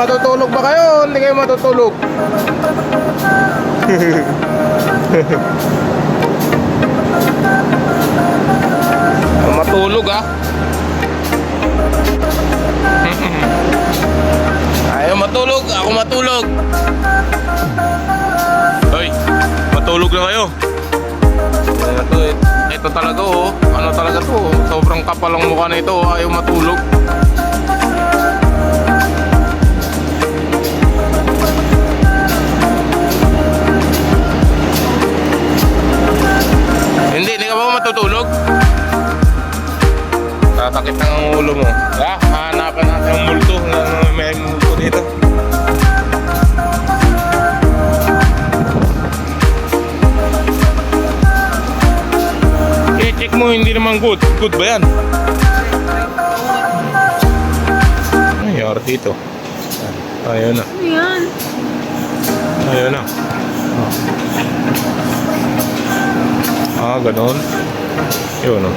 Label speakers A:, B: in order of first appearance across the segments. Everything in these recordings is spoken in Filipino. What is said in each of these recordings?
A: matutulog ba kayo? Hindi kayo matutulog. matulog ah. Ayaw matulog, ako matulog. Hoy, matulog na kayo. Ito, ito talaga oh. Ano talaga to? oh. Sobrang kapal ang mukha nito. oh. Ayaw matulog. Matutulog? Tatakit ng ulo mo. Ah, hahanapan natin ang multo. May multo dito. Eh, check mo, hindi naman good. Good ba yan? Ay, or dito. Ayun na.
B: Ano?
A: Ayun na. Ah, ganun. Yun, no.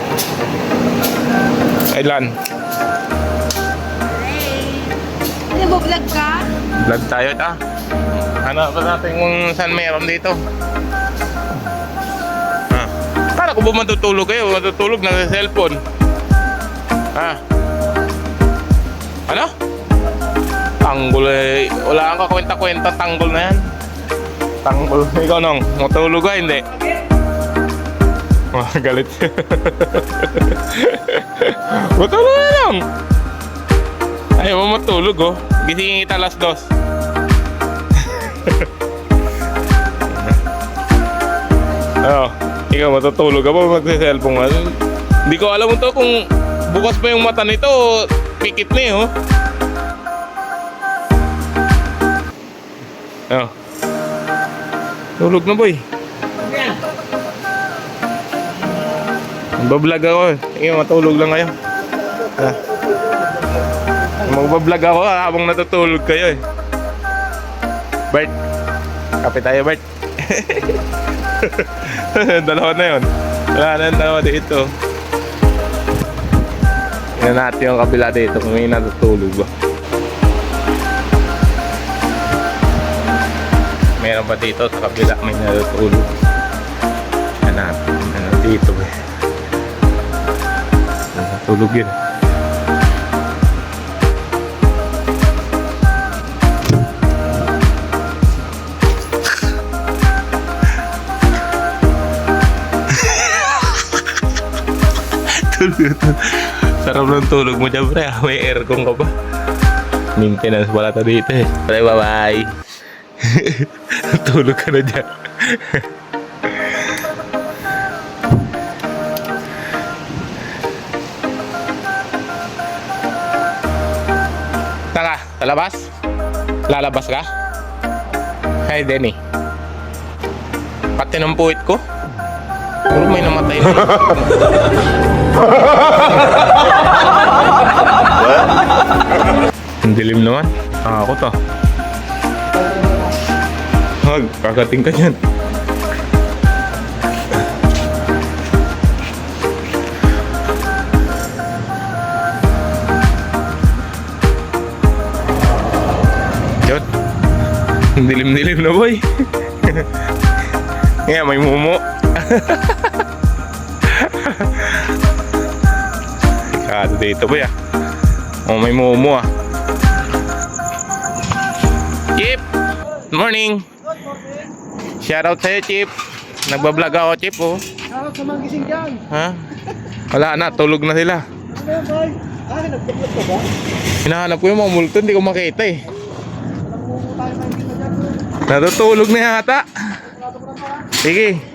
A: Ilan?
B: Ano mo, vlog ka?
A: Vlog tayo, ta. Hanapan natin kung saan meron dito. Ha? Para kung ba matutulog kayo, matutulog na sa cellphone. Ha? Ano? Tanggol eh. Wala kang kakwenta-kwenta, tanggol na yan. Tanggol. Ikaw nang, matulog ka, hindi? Ah, galit. matulog na lang. Ayaw mo matulog, oh. Gisingin kita alas dos. Ano? Ikaw matutulog ka ba magsa-cellphone ka? Hindi ko alam to kung bukas pa yung mata nito o pikit na eh, oh. Ano? Tulog na boy. Magbablog ako eh. Sige, matulog lang kayo. Ah. Magbablog ako ah, habang natutulog kayo eh. Bert. Kape tayo, Bert. dalawa na yun. Wala na yung dalawa dito. Tingnan natin yung kabila dito kung may natutulog ba. Meron pa dito sa kabila may natutulog. Natin. Ano dito ba? Natutulog yun. tulog. Sarap ng tulog mo dyan, pre. May aircon ka ba? Maintenance pala to dito eh. Bye-bye. tulog ka na dyan. sa labas? Lalabas ka? Hi, Denny. Pati ng puwit ko? Puro may namatay na. Ang dilim naman. Ako to. Hag, kagating ka dyan. Yun. Dilim-dilim na boy. Ngayon, may mumo. Kado dito boy ah. Oh, may mumu ah. Chip! Good morning! Shout out sa'yo, Chip. Nagbablog ako, Chip, oh.
C: Shoutout sa mga gising dyan.
A: Ha? Wala na, tulog na sila.
C: Ano boy? Ah, nagbablog ka ba?
A: Hinahanap ko yung mga multo, hindi ko makita eh.
C: Nagmumu tayo kayo dito dyan.
A: Natutulog na yata. Sige.